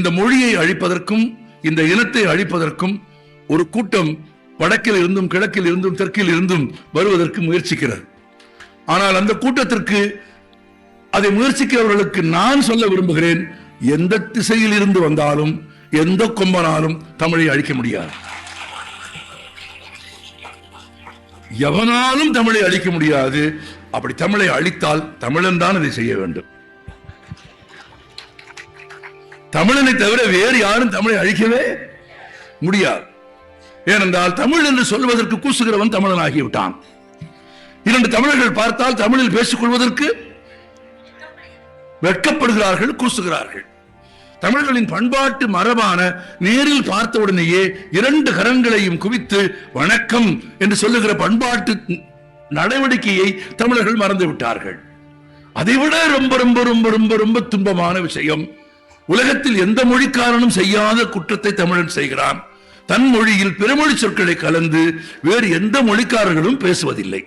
இந்த மொழியை அழிப்பதற்கும் இந்த இனத்தை அழிப்பதற்கும் ஒரு கூட்டம் வடக்கில் இருந்தும் கிழக்கில் இருந்தும் தெற்கில் இருந்தும் வருவதற்கு முயற்சிக்கிறது. ஆனால் அந்த கூட்டத்திற்கு அதை முயற்சிக்கிறவர்களுக்கு நான் சொல்ல விரும்புகிறேன் எந்த திசையில் இருந்து வந்தாலும் எந்த கொம்பனாலும் தமிழை அழிக்க முடியாது. எவனாலும் தமிழை அழிக்க முடியாது. அப்படி தமிழை அழித்தால் தமிழன் தான் அதை செய்ய வேண்டும். தமிழனை தவிர வேறு யாரும் தமிழை அழிக்கவே முடியாது. ஏனென்றால் தமிழ் என்று சொல்வதற்கு கூசுகிறவன் தமிழன் ஆகிவிட்டான் இரண்டு தமிழர்கள் பார்த்தால் தமிழில் பேசிக் கொள்வதற்கு வெட்கப்படுகிறார்கள் கூசுகிறார்கள். தமிழர்களின் பண்பாட்டு மரபான நேரில் பார்த்தவுடனேயே இரண்டு கரங்களையும் குவித்து வணக்கம் என்று சொல்லுகிற பண்பாட்டு நடவடிக்கையை தமிழர்கள் மறந்து விட்டார்கள் அதைவிட ரொம்ப ரொம்ப ரொம்ப ரொம்ப ரொம்ப துன்பமான விஷயம் உலகத்தில் எந்த மொழிக்காரனும் செய்யாத குற்றத்தை தமிழன் செய்கிறான். தன் மொழியில் பிறமொழி சொற்களை கலந்து வேறு எந்த மொழிக்காரர்களும் பேசுவதில்லை.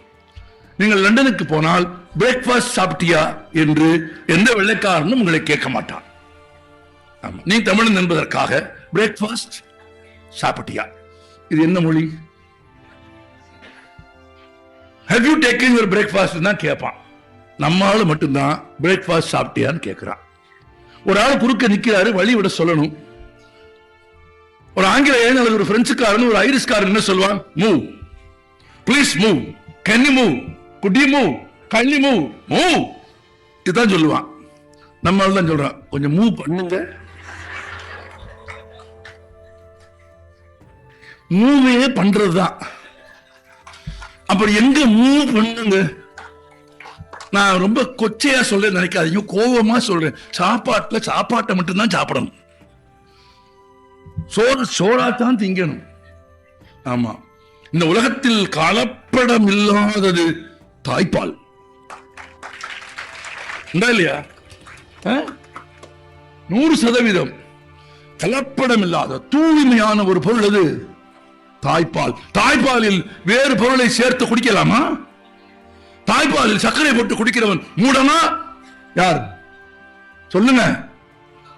நீங்கள் லண்டனுக்கு போனால் பிரேக்ஃபாஸ்ட் சாப்பிட்டியா என்று எந்த வெள்ளைக்காரனும் உங்களை கேட்க மாட்டான். ஆமா. நீ தமிழன் என்பதற்காக பிரேக்ஃபாஸ்ட் சாப்பிட்டியா? இது என்ன மொழி? How you taken your breakfast தான் கேட்பான். நம்மளால மட்டும்தான் பிரேக்ஃபாஸ்ட் சாப்பிட்டியான்னு கேட்கிறான். ஒரு ஆள் குறுக்க நிக்கிறாரு வழி விட சொல்லணும். ஒரு ஆங்கிலேயன் அல்லது ஒரு பிரெஞ்சுக்காரன் ஒரு ஐரிஷ்காரன் என்ன சொல்லுவான்? மூவ் ப்ளீஸ் மூவ் கன்னி மூவ் குட்டி மூவ் கள்ளி மூவ் மூவ் இதுதான் சொல்லுவான். நம்ம தான் சொல்றான். கொஞ்சம் மூவ் பண்ணுங்க. மூவே பண்றதுதான். அப்புறம் எங்க மூவ் பண்ணுங்க? நான் ரொம்ப கொச்சையா சொல்ல நினைக்காதீங்க கோபமா சொல்றேன். சாப்பாட்டுல சாப்பாட்டை மட்டும்தான் சாப்பிடணும். சோறு சோழா தான் திங்கணும். ஆமா. இந்த உலகத்தில் கலப்படம் இல்லாதது தாய்ப்பால். இல்லையா? ஆ? நூறு சதவீதம். கலப்படம் இல்லாத தூய்மையான ஒரு பொருள் அது தாய்ப்பால். தாய்ப்பாலில் வேறு பொருளை சேர்த்து குடிக்கலாமா? தாய்ப்பாலில் சர்க்கரை போட்டு குடிக்கிறவன் மூடனா? யார்? சொல்லுங்க.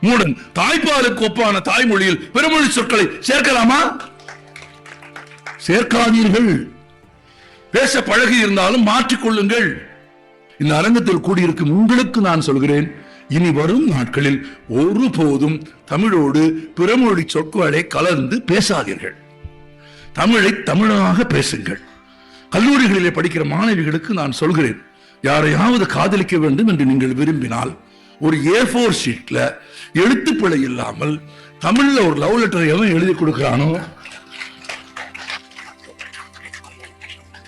மூடன். தாய்ப்பாலுக்கு ஒப்பான தாய்மொழியில் பிறமொழி சொற்களை சேர்க்கலாமா? சேர்க்காதீர்கள். பேச பழகி இருந்தாலும் மாற்றிக்கொள்ளுங்கள் இந்த அரங்கத்தில் கூடியிருக்கும் உங்களுக்கு நான் சொல்கிறேன். இனி வரும் நாட்களில் ஒருபோதும் தமிழோடு பிறமொழி சொற்களை கலந்து பேசாதீர்கள். தமிழை தமிழாக பேசுங்கள். கல்லூரிகளிலே படிக்கிற மாணவிகளுக்கு நான் சொல்கிறேன் யாரையாவது காதலிக்க வேண்டும் என்று நீங்கள் விரும்பினால் ஒரு ஏ ஃபோர் ஷீட்ல எழுத்துப்பிழை இல்லாமல் தமிழ்ல ஒரு லவ் லெட்டர் எவன் எழுதி கொடுக்கிறானோ?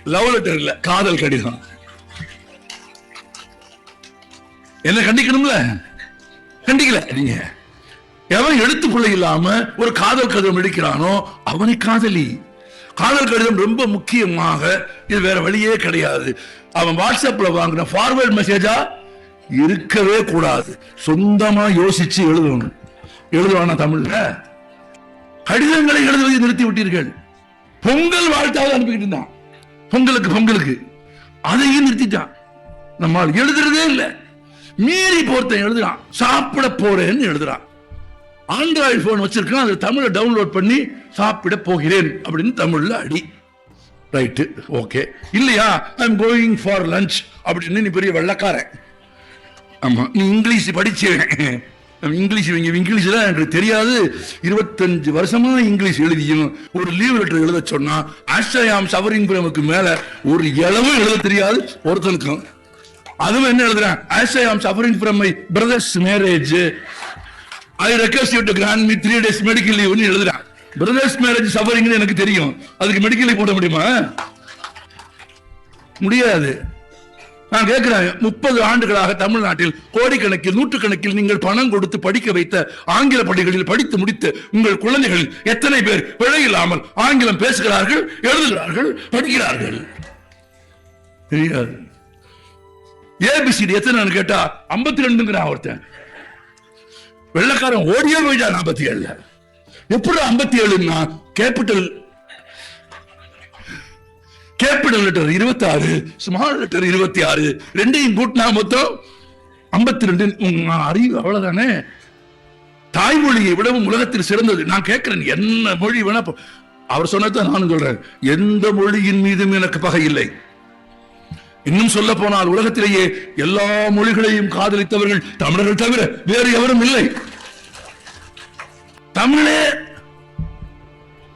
லவ் லெட்டர் இல்ல காதல் கடிதம். என்ன கண்டிக்கணும்ல? கண்டிக்கல நீங்க. எவன் எழுத்துப்பிழை இல்லாம ஒரு காதல் கடிதம் எடுக்கிறானோ அவனை காதலி. காதல் கடிதம் ரொம்ப முக்கியமாக இது வேற வழியே கிடையாது. அவன் வாட்ஸ்அப்ல வாங்கின ஃபார்வர்ட் மெசேஜா இருக்கவே கூடாது. சொந்தமா யோசிச்சு எழுதணும். எழுதுவானா தமிழ்ல? கடிதங்களை எழுதுவதை நிறுத்தி விட்டீர்கள். பொங்கல் வாழ்த்தாவது அனுப்பிக்கிட்டு இருந்தான். பொங்கலுக்கு பொங்கலுக்கு. அதையும் நிறுத்திட்டான். நம்மால் எழுதுறதே இல்லை. மீறி போர்த்தன் எழுதுறான். சாப்பிட போறேன்னு எழுதுறான். ஆண்ட்ராய்டு போன் வச்சிருக்கேன் அது தமிழை டவுன்லோட் பண்ணி சாப்பிட போகிறேன் அப்படின்னு தமிழ்ல அடி. ரைட்டு ஓகே இல்லையா? I am going for lunch அப்படின்னு நீ பெரிய வெள்ளக்காரன். ஆமாம் நீ இங்கிலீஷ் படிச்சேன் இங்கிலீஷ் இவங்க இங்கிலீஷில் எனக்கு தெரியாது. இருபத்தஞ்சு வருஷமா இங்கிலீஷ் எழுதியும். ஒரு லீவ் லெட்டர் எழுத சொன்னால் ஆஸ்ட்ரயாம் சவரிங் பிரமுக்கு மேலே ஒரு இளவும் எழுத தெரியாது ஒருத்தனுக்கும். அதுவும் என்ன எழுதுறேன்? ஆஸ்ட்ரயாம் சஃபரிங் பிரமை brother's marriage I request you to grant me three days medical லீவ்னு எழுதுறான் பிரதர்ஸ் மேரேஜ் சஃபரிங்னு எனக்கு தெரியும். அதுக்கு மெடிக்கல் லீவ் போட முடியுமா? முடியாது. நான் கேட்கிறேன் முப்பது ஆண்டுகளாக தமிழ்நாட்டில் கோடிக்கணக்கில் நூற்றுக்கணக்கில் நீங்கள் பணம் கொடுத்து படிக்க வைத்த ஆங்கில பள்ளிகளில் படித்து முடித்து உங்கள் குழந்தைகளில் எத்தனை பேர் பிழை இல்லாமல் ஆங்கிலம் பேசுகிறார்கள் எழுதுகிறார்கள் படிக்கிறார்கள்? தெரியாது. ஏபிசிடி எத்தனை கேட்டா ஐம்பத்தி ரெண்டுங்கிறான் ஒருத்தன். வெள்ளக்காரன் ஓடியே போயிட்டான் ஐம்பத்தி ஏழுல எப்படி ஐம்பத்தி ஏழுன்னா கேபிட்டல் கேபிட்டல் லெட்டர் இருபத்தி ஆறு ஸ்மால் லெட்டர் இருபத்தி ஆறு ரெண்டையும் கூட்டினா மொத்தம் ஐம்பத்தி ரெண்டு அறிவு அவ்வளவுதானே? தாய்மொழியை விடவும் உலகத்தில் சிறந்தது. நான் கேட்கிறேன் என்ன மொழி வேணா அவர் சொன்னதான் நானும் சொல்றேன். எந்த மொழியின் மீதும் எனக்கு பகை இல்லை. இன்னும் சொல்ல போனால் உலகத்திலேயே எல்லா மொழிகளையும் காதலித்தவர்கள் தமிழர்கள் தவிர வேறு எவரும் இல்லை. தமிழே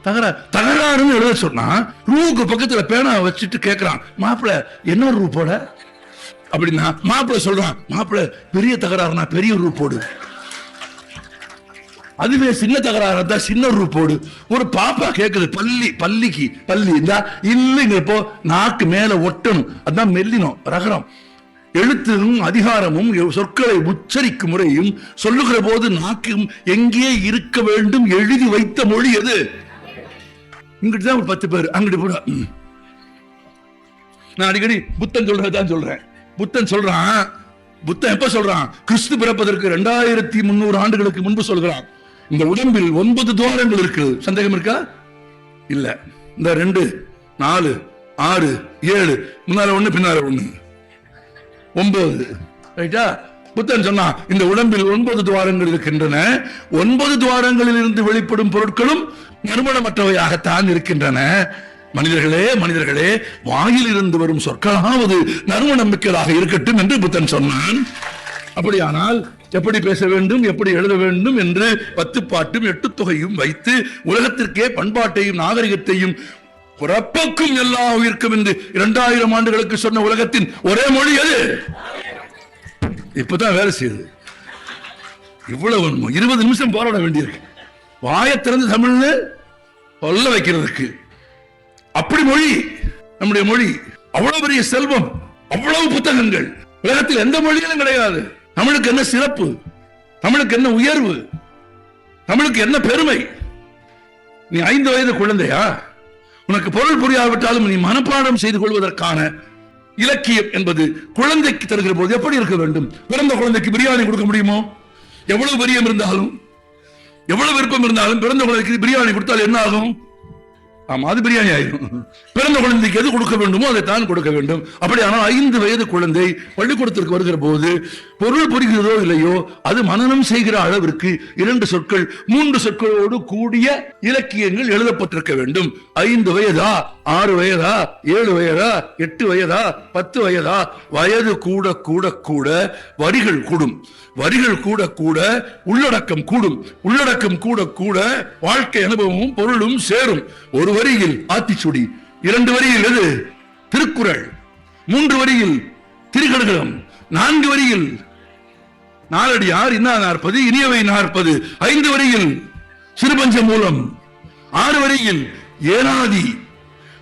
தகரா தகராறுன்னு எழுத சொன்னா ரூவுக்கு பக்கத்துல பேனா வச்சுட்டு கேக்குறான். மாப்பிள்ள என்ன ரூ போட? அப்படின்னா மாப்பிள்ள சொல்றான் மாப்பிள்ள பெரிய தகராறுனா பெரிய ரூ போடு. அதுவே சின்ன தகராறு இருந்தா சின்ன ரூ ஒரு பாப்பா கேட்குது பள்ளி பள்ளிக்கு பள்ளி. இருந்தா இல்லைங்க இப்போ நாக்கு மேல ஒட்டணும். அதான் மெல்லினம் ரகரம். எழுத்தும் அதிகாரமும் சொற்களை உச்சரிக்கும் முறையும் சொல்லுகிற போது நாக்கும் எங்கே இருக்க வேண்டும் எழுதி வைத்த மொழி எது? இங்கிட்டு தான் ஒரு பத்து பேர் அங்கிட்டு போட நான் அடிக்கடி புத்தன் சொல்றதான் சொல்றேன். புத்தன் சொல்றான் புத்தன் எப்ப சொல்றான்? கிறிஸ்து பிறப்பதற்கு ரெண்டாயிரத்தி முன்னூறு ஆண்டுகளுக்கு முன்பு சொல்கிறான். இந்த உடம்பில் ஒன்பது துவாரங்கள் இருக்கு சந்தேகம் இருக்கா? இல்ல. இந்த ரெண்டு நாலு ஆறு ஏழு முன்னால ஒண்ணு பின்னால ஒண்ணு. ஒன்பது. ரைட்டா புத்தன் சொன்னா இந்த உடம்பில் ஒன்பது துவாரங்கள் இருக்கின்றன. ஒன்பது துவாரங்களில் இருந்து வெளிப்படும் பொருட்களும் நறுமணமற்றவையாகத்தான் இருக்கின்றன. மனிதர்களே மனிதர்களே வாயில் இருந்து வரும் சொற்களாவது நறுமணம் மிக்கதாக இருக்கட்டும் என்று புத்தன் சொன்னான். அப்படியானால் எப்படி பேச வேண்டும் எப்படி எழுத வேண்டும் என்று பத்து பாட்டும் எட்டு தொகையும் வைத்து உலகத்திற்கே பண்பாட்டையும் நாகரிகத்தையும் பிறப்புக்கும் எல்லா உயிர்க்கும் என்று இரண்டாயிரம் ஆண்டுகளுக்கு சொன்ன உலகத்தின் ஒரே மொழி அது இப்பதான் வேலை செய்யுது. இவ்வளவு இருபது நிமிஷம் போராட வேண்டியிருக்கு. வாயை திறந்து தமிழ்னு சொல்ல வைக்கிறதுக்கு. அப்படி மொழி நம்முடைய மொழி அவ்வளவு பெரிய செல்வம் அவ்வளவு புத்தகங்கள். உலகத்தில் எந்த மொழியிலும் கிடையாது. தமிழுக்கு என்ன சிறப்பு? தமிழுக்கு என்ன உயர்வு? தமிழுக்கு என்ன பெருமை? நீ ஐந்து வயது குழந்தையா? உனக்கு பொருள் புரியாவிட்டாலும் நீ மனப்பாடம் செய்து கொள்வதற்கான இலக்கியம் என்பது குழந்தைக்கு தருகிற போது எப்படி இருக்க வேண்டும்? பிறந்த குழந்தைக்கு பிரியாணி கொடுக்க முடியுமோ? எவ்வளவு பிரியம் இருந்தாலும் எவ்வளவு விருப்பம் இருந்தாலும் பிறந்த குழந்தைக்கு பிரியாணி கொடுத்தால் என்ன ஆகும்? ஆமா அது பிரியாணி ஆயிரும். பிறந்த குழந்தைக்கு எது கொடுக்க வேண்டுமோ அதை தான் கொடுக்க வேண்டும். அப்படியானால் ஐந்து வயது குழந்தை பள்ளிக்கூடத்திற்கு வருகிற போது பொருள் புரிகிறதோ இல்லையோ அது மனநம் செய்கிற அளவிற்கு இரண்டு சொற்கள் மூன்று சொற்களோடு கூடிய இலக்கியங்கள் எழுதப்பட்டிருக்க வேண்டும். ஐந்து வயதா ஆறு வயதா ஏழு வயதா எட்டு வயதா பத்து வயதா? வயது கூட கூட கூட வரிகள் கூடும். வரிகள் கூட கூட உள்ளடக்கம் கூடும். உள்ளடக்கம் கூட கூட வாழ்க்கை அனுபவமும் பொருளும் சேரும். ஒரு வரியில் ஆத்திச்சுடி இரண்டு வரியில் எது? திருக்குறள். மூன்று வரியில் திருக்கடுகளம் நான்கு வரியில் நாலடி ஆறு இன்னா நாற்பது இனியவை நாற்பது. ஐந்து வரியில் சிறுபஞ்ச மூலம். ஆறு வரியில் ஏனாதி.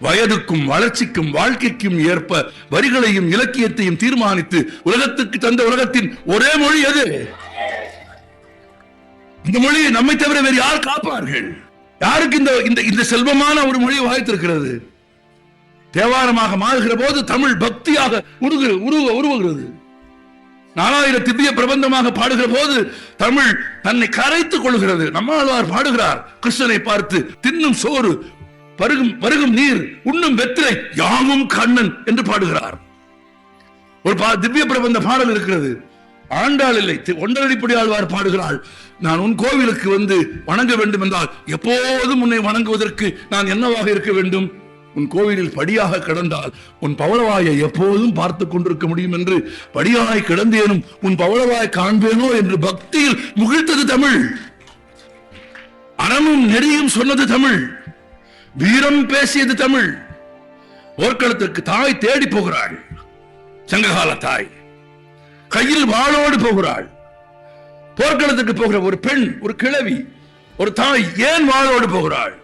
வயதுக்கும் வளர்ச்சிக்கும் வாழ்க்கைக்கும் ஏற்ப வரிகளையும் இலக்கியத்தையும் தீர்மானித்து உலகத்துக்கு தந்த உலகத்தின் ஒரே மொழி அது இந்த மொழியை நம்மை தவிர வேறு யார் காப்பார்கள்? யாருக்கு இந்த இந்த இந்த செல்வமான ஒரு மொழி வாய்த்திருக்கிறது? தேவாரமாக மாறுகிற போது தமிழ் பக்தியாக உருகு உருவ உருவுகிறது. நாலாயிரம் திவ்ய பிரபந்தமாக பாடுகிற போது தமிழ் தன்னை கரைத்துக் கொள்கிறது நம்மாழ்வார் பாடுகிறார் கிருஷ்ணனை பார்த்து தின்னும் சோறு பருகும் பருகும் நீர் உண்ணும் வெத்திரை யாவும் கண்ணன் என்று பாடுகிறார். ஒரு பா- திவ்ய பிரபந்த பாடல் இருக்கிறது. ஆண்டாள் இல்லை. தி- ஒன்றடிப்படி ஆழ்வார் பாடுகிறாள். நான் உன் கோவிலுக்கு வந்து வணங்க வேண்டும் என்றால் எப்போதும் உன்னை வணங்குவதற்கு நான் என்னவாக இருக்க வேண்டும்? உன் கோவிலில் படியாக கிடந்தால் உன் பவளவாயை எப்போதும் பார்த்து கொண்டிருக்க முடியும் என்று படியாய் கிடந்தேனும் உன் பவளவாய் காண்பேனோ என்று பக்தியில் முகிழ்த்தது தமிழ். அறமும் நெறியும் சொன்னது தமிழ். வீரம் பேசியது தமிழ். போர்க்களத்திற்கு தாய் தேடி போகிறாள். சங்ககால தாய். கையில் வாளோடு போகிறாள். போர்க்களத்துக்கு போகிற ஒரு பெண் ஒரு கிழவி ஒரு தாய் ஏன் வாளோடு போகிறாள்?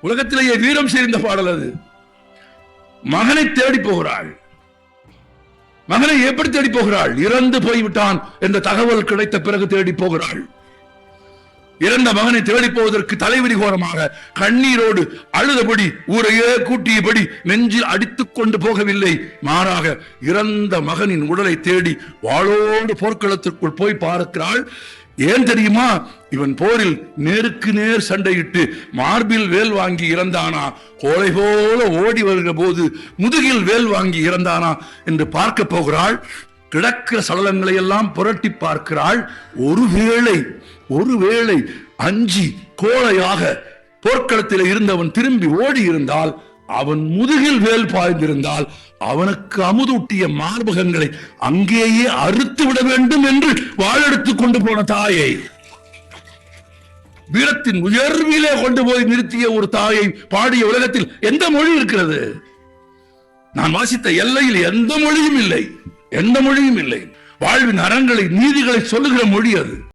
உலகத்திலேயே வீரம் சேர்ந்த பாடல் அது. மகனை தேடி போகிறாள். மகனை எப்படி தேடி போகிறாள்? இறந்து போய்விட்டான் என்ற தகவல் கிடைத்த பிறகு தேடி போகிறாள். இறந்த மகனை தேடி போவதற்கு தலைவிரி கோரமாக கண்ணீரோடு அழுதபடி ஊரையே கூட்டியபடி நெஞ்சில் அடித்துக் கொண்டு போகவில்லை. மாறாக இறந்த மகனின் உடலை தேடி வாளோடு போர்க்களத்திற்குள் போய் பார்க்கிறாள். ஏன் தெரியுமா? இவன் போரில் நேருக்கு நேர் சண்டையிட்டு மார்பில் வேல் வாங்கி இறந்தானா? கோலை போல ஓடி வருகிற போது முதுகில் வேல் வாங்கி இறந்தானா என்று பார்க்க போகிறாள். கிடக்கிற சடலங்களை எல்லாம் புரட்டி பார்க்கிறாள். ஒருவேளை ஒருவேளை அஞ்சி கோழையாக போர்க்களத்தில் இருந்தவன் திரும்பி ஓடி இருந்தால் அவன் முதுகில் வேல் பாய்ந்திருந்தால் அவனுக்கு அமுதூட்டிய மார்பகங்களை அங்கேயே அறுத்து விட வேண்டும் என்று வாழெடுத்துக் கொண்டு போன தாயை வீரத்தின் உயர்விலே கொண்டு போய் நிறுத்திய ஒரு தாயை பாடிய உலகத்தில் எந்த மொழி இருக்கிறது? நான் வாசித்த எல்லையில் எந்த மொழியும் இல்லை எந்த மொழியும் இல்லை. வாழ்வின் அறங்களை நீதிகளை சொல்லுகிற மொழி அது.